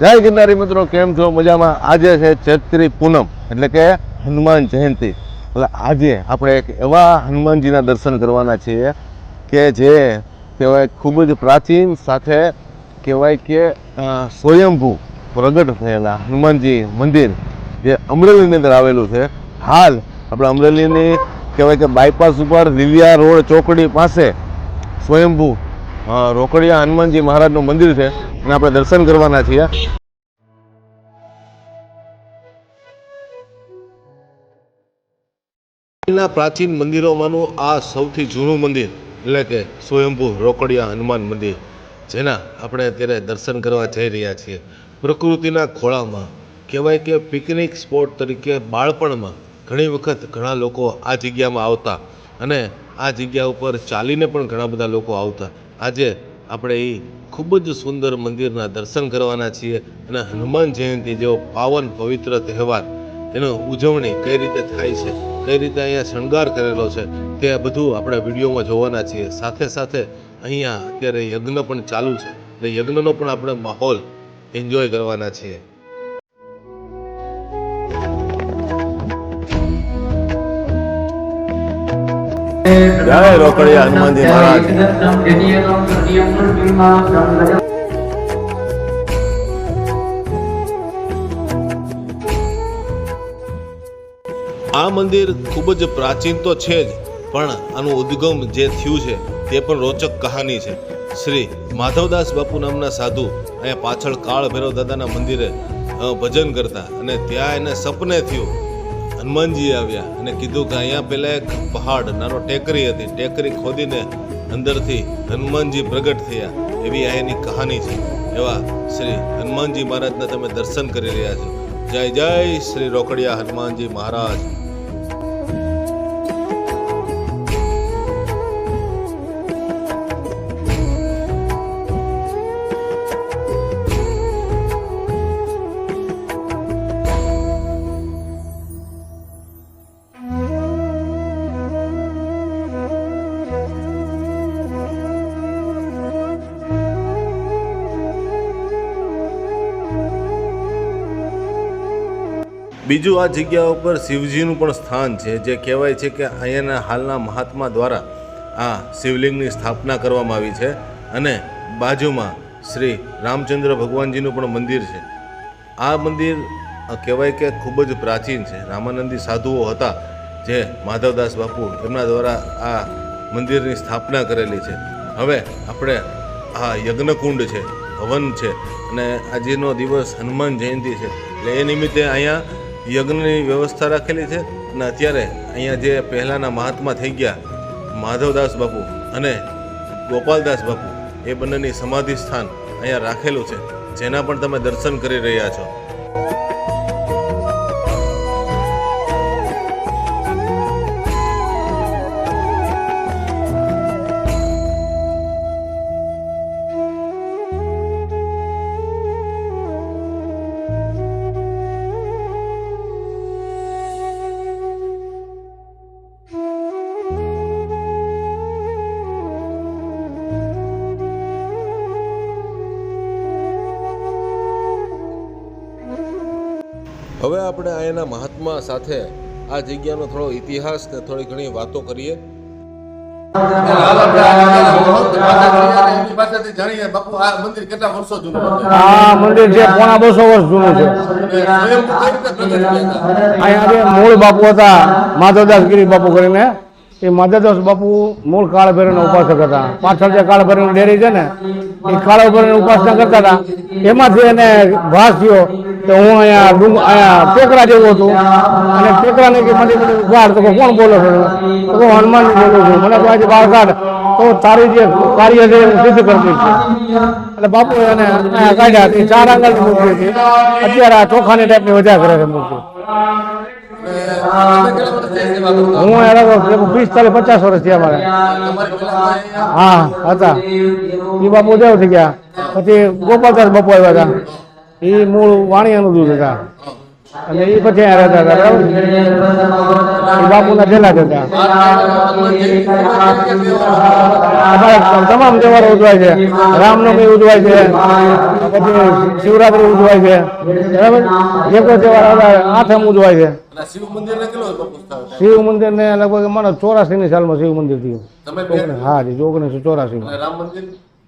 જય ગિરનારી મિત્રો, કેમ છો? મજામાં? આજે છે ચૈત્રી પૂનમ, એટલે કે હનુમાન જયંતિ. એટલે આજે આપણે એક એવા હનુમાનજીના દર્શન કરવાના છીએ કે જે કહેવાય ખૂબ જ પ્રાચીન, સાથે કહેવાય કે સ્વયંભૂ પ્રગટ થયેલા હનુમાનજી મંદિર જે અમરેલીની અંદર આવેલું છે. હાલ આપણે અમરેલીની કહેવાય કે બાયપાસ ઉપર લીલિયા રોડ ચોકડી પાસે સ્વયંભૂ રોકડિયા હનુમાનજી મહારાજનું મંદિર છે. અને આપણે દર્શન કરવાના છીએ. પ્રાચીન મંદિરોમાંનું આ સૌથી જૂનું મંદિર, એટલે કે સ્વયંભૂ રોકડિયા હનુમાન મંદિર, જેના આપણે અત્યારે દર્શન કરવા જઈ રહ્યા છીએ. પ્રકૃતિના ખોળામાં, કહેવાય કે પિકનિક સ્પોટ તરીકે બાળપણમાં ઘણી વખત ઘણા લોકો આ જગ્યામાં આવતા અને આ જગ્યા ઉપર ચાલીને પણ ઘણા બધા લોકો આવતા. આજે આપણે એ ખૂબ જ સુંદર મંદિરના દર્શન કરવાના છીએ અને હનુમાન જયંતિ જેવો પાવન પવિત્ર તહેવાર એનો ઉજવણી કઈ રીતે થાય છે, કઈ રીતે અહીંયા શણગાર કરેલો છે, તે બધું આપણે વિડીયોમાં જોવાના છીએ. સાથે સાથે અહીંયા અત્યારે યજ્ઞ પણ ચાલુ છે. એટલે યજ્ઞનો પણ આપણે માહોલ એન્જોય કરવાના છીએ. જય રોકડિયા હનુમાનજી મહારાજ. આ મંદિર ખૂબ જ પ્રાચીન તો છે જ, પણ આનું ઉદ્ગમ જે થયું છે, તે પણ રોચક કહાની છે. શ્રી માધવદાસ બાપુ નામના સાધુ અહીંયા પાછળ કાળ ભૈરવ દાદાના મંદિરે ભજન કરતા અને ત્યાં એને સપને થયું. હનુમાનજી આવ્યા અને કીધું કે અહીંયા પહેલાં એક પહાડ, નાનો ટેકરી હતી. ટેકરી ખોદીને અંદરથી હનુમાનજી પ્રગટ થયા. એવી એની કહાની છે. એવા શ્રી હનુમાનજી મહારાજના તમે દર્શન કરી રહ્યા છો. જય જય શ્રી રોકડિયા હનુમાનજી મહારાજ. બીજું આ જગ્યા ઉપર શિવજીનું પણ સ્થાન છે, જે કહેવાય છે કે અહીંયાના હાલના મહાત્મા દ્વારા આ શિવલિંગની સ્થાપના કરવામાં આવી છે અને બાજુમાં શ્રી રામચંદ્ર ભગવાનજીનું પણ મંદિર છે. આ મંદિર કહેવાય કે ખૂબ જ પ્રાચીન છે. રામાનંદી સાધુઓ હતા જે માધવદાસ બાપુ એમના દ્વારા આ મંદિરની સ્થાપના કરેલી છે. હવે આપણે આ યજ્ઞકુંડ છે, હવન છે અને આજનો દિવસ હનુમાન જયંતિ છે. એટલે એ નિમિત્તે અહીંયા યજ્ઞની વ્યવસ્થા રાખેલી છે અને અત્યારે અહીંયા જે પહેલાંના મહાત્મા થઈ ગયા, માધવદાસ બાપુ અને ગોપાલદાસ બાપુ, એ બંનેની સમાધિ સ્થાન અહીંયા રાખેલું છે. જેના પણ તમે દર્શન કરી રહ્યા છો. હવે આપણે અહીંયાના મહાત્મા સાથે આ જગ્યાનો થોડો ઇતિહાસ ને થોડી ઘણી વાતો કરીએ પાસેથી જાણીએ બાપુ આ મંદિર કેટલા વર્ષો જૂનું આ મંદિર છે પોણા બસો વર્ષ જૂનું છે? અહીંયા મૂળ બાપુ હતા માધવદાસ ગિરી બાપુ કરીને એ માધવદાસ બાપુ મૂળ કાળ ભૈરવના ઉપાસક હતા. પાછળ જે કાળ ભૈરવની ડેરી છે ને એ કાળ ભૈરવની ઉપાસના કરતા હતા. એમાંથી એને ભાસ થયો કે હું અહીંયા અહીંયા ટેકરા જેવું હતું અને ટેકરાને કે મને ઉઘાડ. તો કોણ બોલો છો? તો કહું, હનુમાનજી બોલું છું. મને તો આજે બહાર કાઢ તો તારી જે કાર્ય છે એ સિદ્ધ કરતી છે. એટલે બાપુ એને કાઢ્યા. ચાર આંગળ મૂર્તિ હતી. અત્યારે આ ચોખાની ટાઈપની વજા કરે છે મૂર્તિ. હું એને પિસ્તાલીસ પચાસ વર્ષ થયા મારે હા હતા એ બાપુ દેવ થઈ ગયા પછી ગોપાલદાસ બાપુ આવ્યા હતા એ મૂળ વાણિયાનું દૂધ હતા અને એ પછી અહીંયા હતા બરાબર? એ બાપુના છેલ્લા જ હતા. તમામ તહેવારો ઉજવાય છે. રામનવમી ઉજવાય છે. પછી શિવરાત્રી ઉજવાય છે. બરાબર? જે કોઈ તહેવાર આઠમ ઉજવાય છે. શિવ મંદિર ને લગભગ માનો ચોરાસી ની સાલમાં શિવ મંદિર થયું. હા જી ઓગણીસો ચોરાસી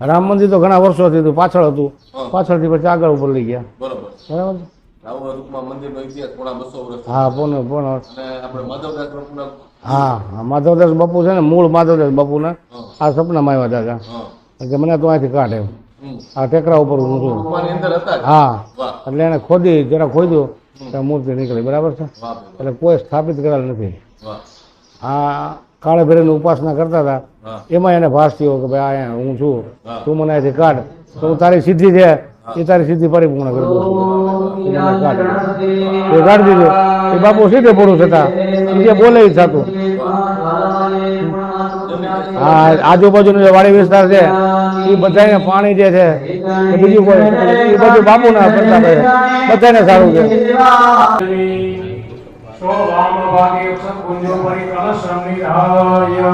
રામ મંદિર? તો ઘણા વર્ષોથી હતું પાછળ હતું. પાછળથી પછી આગળ ઉપર લઈ ગયા. બરોબર? બરાબર આવો મંદિરનો ઇતિહાસ પોણા બસો વર્ષ હા આપણે માધવદાસ બાપુના હા માધવદાસ બાપુ છે ને મૂળ માધવદાસ બાપુના. આ સપનામાં આવ્યા હતા એટલે કે મને તો અહીંથી કાઢે. આ ટેકરા ઉપર જ. હા. એટલે એને ખોદી જરા ખોદ્યું ત્યાં મૂર્તિ નીકળી. બરાબર છે? એટલે કોઈ સ્થાપિત કરેલ નથી. હા આ કાળે ભેરેની ઉપાસના કરતા હતા. એમાં એને ભાસ થયો કે ભાઈ અહીંયા હું છું. તું મને અહીંથી કાઢ. તો હું તારી સિદ્ધિ છે. એ તારી સિદ્ધિ પરિપૂર્ણ કરી દઉં કાઢ. એ કાઢી દીધું. એ બાપુ સીધે પુરુષ હતા એ જે બોલે જ થતું. હા આજુબાજુનો જે વાડી વિસ્તાર છે એ બધાને પાણી જે છે બીજું કોઈ. એ બધું બાપુના કરતા બધાને સારું છે. સો વામભાગે સત્પુંજો પરિકલશમ નિધાય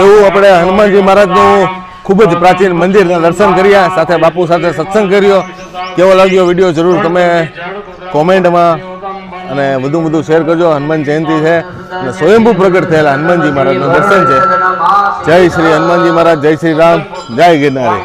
એવું આપણે હનુમાનજી મહારાજનું ખૂબ જ પ્રાચીન મંદિરના દર્શન કર્યા, સાથે બાપુ સાથે સત્સંગ કર્યો. કેવો લાગ્યો વીડિયો જરૂર તમે કોમેન્ટમાં અને વધુ વધુ શેર કરજો. હનુમાન જયંતિ છે અને સ્વયંભૂ પ્રગટ થયેલા હનુમાનજી મહારાજનું દર્શન છે. જય શ્રી હનુમાનજી મહારાજ, જય શ્રી રામ, જય ગિરનારી.